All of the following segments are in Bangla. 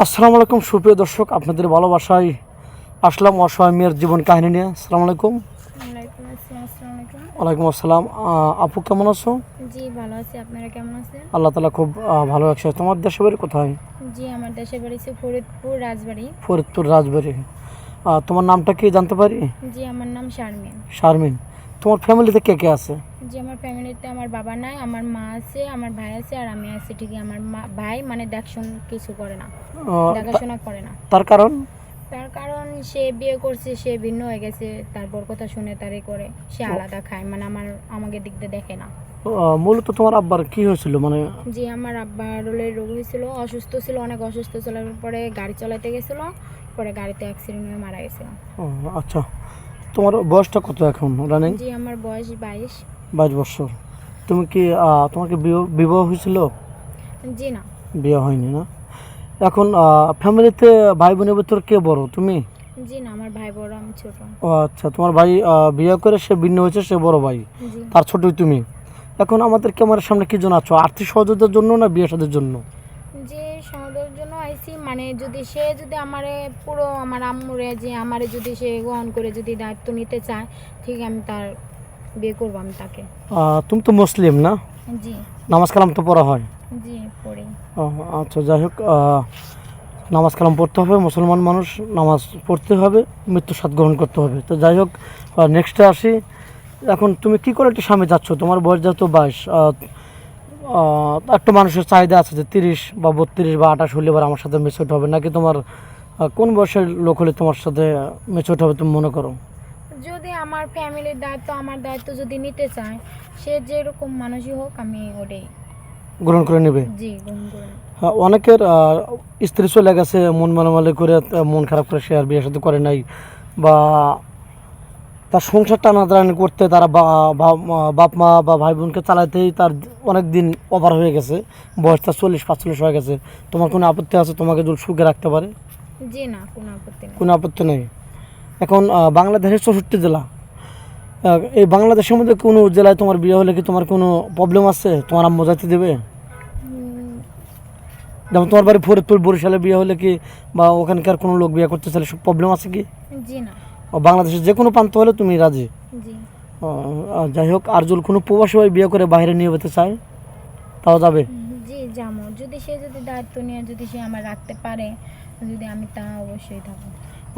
আসসালামু আলাইকুম সুপ্রিয় দর্শক আপনাদের ভালোবাসায় আসলাম অসহায় মেয়ের জীবন কাহিনী নিয়ে। আসসালামু আলাইকুম। ওয়ালাইকুম আসসালাম আসসালামু ওয়ালাইকুম আসসালাম। আপু কেমন আছো? জি ভালো আছি। আপনারা কেমন আছেন? আল্লাহ তালা খুব ভালো রাখছে। তোমার দেশের বাড়ি কোথায়? জি আমার দেশের বাড়ি ফরিদপুর রাজবাড়ি। ফরিদপুর রাজবাড়ি। তোমার নামটা কি জানতে পারি? জি আমার নাম শারমিন। শারমিন। তোমার ফ্যামিলিতে কে কে আছে? জি আমার ফ্যামিলিতে আমার বাবা নাই আমার মা আছে আমার ভাই আছে আর আমি আছি ঠিকই। আমার মা ভাই মানে দেখশন কিছু করে না দেখাশোনা করে না। তার কারণ? তার কারণ সে বিয়ে করছে সে ভিন্ন হয়ে গেছে তারপর কথা শুনে তারে করে সে আলাদা খায় মানে আমার আমাকে দিক দিয়ে দেখে না। আহ, মূলত তোমার আব্বার কি হয়েছিল মানে? জি আমার আব্বার রোলের রোগ হয়েছিল অসুস্থ ছিল অনেক অসুস্থ ছিল পরে গাড়ি চালাতে গেছিল পরে গাড়িতে অ্যাক্সিডেন্ট হয়ে মারা গেছিল। ও, আচ্ছা। তোমার বয়সটা কত এখন রানিং? জি আমার বয়স বাইশ। বাইশ বছর। তুমি কি তোমাকে বিবাহ- হয়েছিল? জি না। বিয়ে হয়নি না? এখন ফ্যামিলিতে ভাই বোনের ভিতর কে বড় তুমি? জি না আমার ভাই বড় আমি ছোট। ও আচ্ছা তোমার ভাই বিয়ে করে সে ভিন্ন হয়েছে সে বড় ভাই? তার ছোটই তুমি। এখন আমাদের ক্যামেরার সামনে কি জন্য আছো? আর্থিক সহযোগিতার জন্য না বিয়ে সাদের জন্য? সমাজের আইসি মানে যদি সে যদি আমারে পুরো আমার আম্মুরে যে আমারে যদি সে গ্রহণ করে যদি দায়িত্ব নিতে চায় ঠিক আমি তার বিয়ে করব আমি তাকে। তুমি তো মুসলিম না? জি। নামাজ কালাম তো পড়া হয়? জি পড়ি। ও, আচ্ছা যাই হোক নামাজ কালাম পড়তে হবে মুসলমান মানুষ নামাজ পড়তে হবে মৃত্যু সাথ গ্রহণ করতে হবে। তো যাই হোক নেক্সটে আসি। এখন তুমি কি করে একটা স্বামী যাচ্ছ? তোমার বয়স যেহেতু বাইশ একটা মানুষের চাহিদা আছে যে তিরিশ বা বত্রিশ বা আঠাশ হলে এবার আমার সাথে মেচুট হবে। নাকি তোমার কোন বয়সের লোক হলে তোমার সাথে মেচুট হবে তুমি মনে করো? যদি আমার ফ্যামিলির দায়িত্ব আমার দায়িত্ব যদি নিতে চায় সে যেরকম মানুষই হোক আমি ওটাই। গ্রহণ করে নেবে? জি গ্রহণ করে হ্যাঁ, অনেকের স্ত্রী চলে গেছে মন মালামালি করে মন খারাপ করে সে আর বিয়ে সাথে করে নাই বা তার সংসার টানাটানি করতে তারা বাপ মা বা ভাই বোনকে চালাতেই তার অনেক দিন ওভার হয়ে গেছে। বয়স তার চল্লিশ পাঁচচল্লিশ হয়ে গেছে। তোমার কোনো আপত্তি আছে? তোমাকে যদি সুখে রাখতে পারে? জি না কোনো আপত্তি নেই। কোনো আপত্তি নেই? এখন বাংলাদেশের চৌষট্টি জেলা এই বাংলাদেশের মধ্যে কোনো জেলায় তোমার বিয়ে হলে কি তোমার কোনো প্রবলেম আছে? তোমার আম্মু যাতে দেবে? যেমন তোমার বাড়ি ফরিদপুর বরিশালে বিয়ে হলে কি বা ওখানকার কোনো লোক বিয়ে করতে চাইলে সব প্রবলেম আছে কি? জি না। বাংলাদেশের যে কোনো প্রান্ত হলে তুমি রাজি? যাই হোক আর যদি কোনো প্রবাসী ভাই বিয়ে করে বাইরে নিয়ে যেতে চায় তাও যাবে? জি যাব। যদি সে যদি দায়িত্ব নিয়ে যদি সে আমার রাখতে পারে যদি আমি তা অবশ্যই থাকব।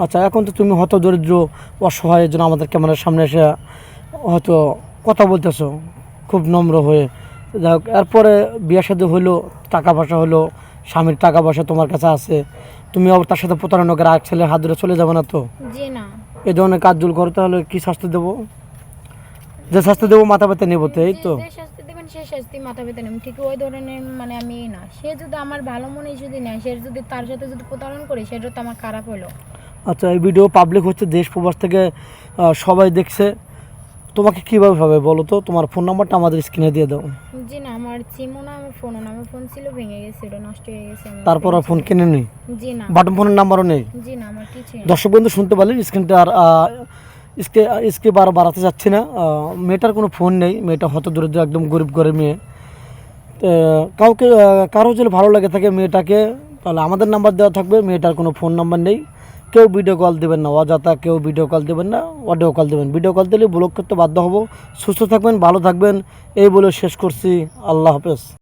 আচ্ছা এখন তো তুমি হয়তো দরিদ্র অসহায় জন্য আমাদের ক্যামেরার সামনে এসে হয়তো কথা বলতেছো খুব নম্র হয়ে। যাই হোক এরপরে বিয়ে সাথে হলো টাকা পয়সা হলো স্বামীর টাকা পয়সা তোমার কাছে আছে। তুমি তার সাথে প্রতারণা করে আর ছেলের হাত ধরে চলে যাবে না তো? জি না। এই ধরনের কাজগুলো করো তাহলে কি শাস্তি দেবো? যে শাস্তি দেবো মাথা ব্যথা নেব তো এই তো। শাস্তি দেবেন সে শাস্তি মাথা ব্যথা নেবেন ঠিক ওই ধরনের মানে আমি না। সে যদি আমার ভালো মনে যদি নেয় সে যদি তার সাথে যদি প্রতারণ করি সেটা তো আমার খারাপ হলো। আচ্ছা এই ভিডিও পাবলিক হচ্ছে দেশ প্রবাস থেকে সবাই দেখছে। তোমাকে কীভাবে হবে বলো তো? তোমার ফোন নাম্বারটা আমাদের স্ক্রিনে দিয়ে দাও। জি না আমার সিমও না আমার ফোনও না আমার ফোন ছিল ভেঙে গেছে ওটা নষ্ট হয়ে গেছে আমার তারপর আর ফোন কিনে নিই? জি না। বাটন ফোনের নাম্বারও নেই? জি না আমার কিছুই না দর্শক বন্ধু শুনতে পারলেন স্ক্রিনটা আর আহ, স্কে স্কে বার বাড়াতে যাচ্ছি না। মেয়েটার কোনো ফোন নেই মেয়েটা হয়তো দূরে দূরে একদম গরিব ঘরের মেয়ে। তো, কাউকে কারও যদি ভালো লাগে থাকে মেয়েটাকে তাহলে আমাদের নাম্বার দেওয়া থাকবে মেয়েটার কোনো ফোন নাম্বার নেই। কেউ ভিডিও কল দেবেন না, অযথা কেউ ভিডিও কল দেবেন না অডিও কল দেবেন। ভিডিও কল দিলে ব্লক করতে বাধ্য হব। সুস্থ থাকবেন, ভালো থাকবেন। এই বলে শেষ করছি। আল্লাহ হাফেজ।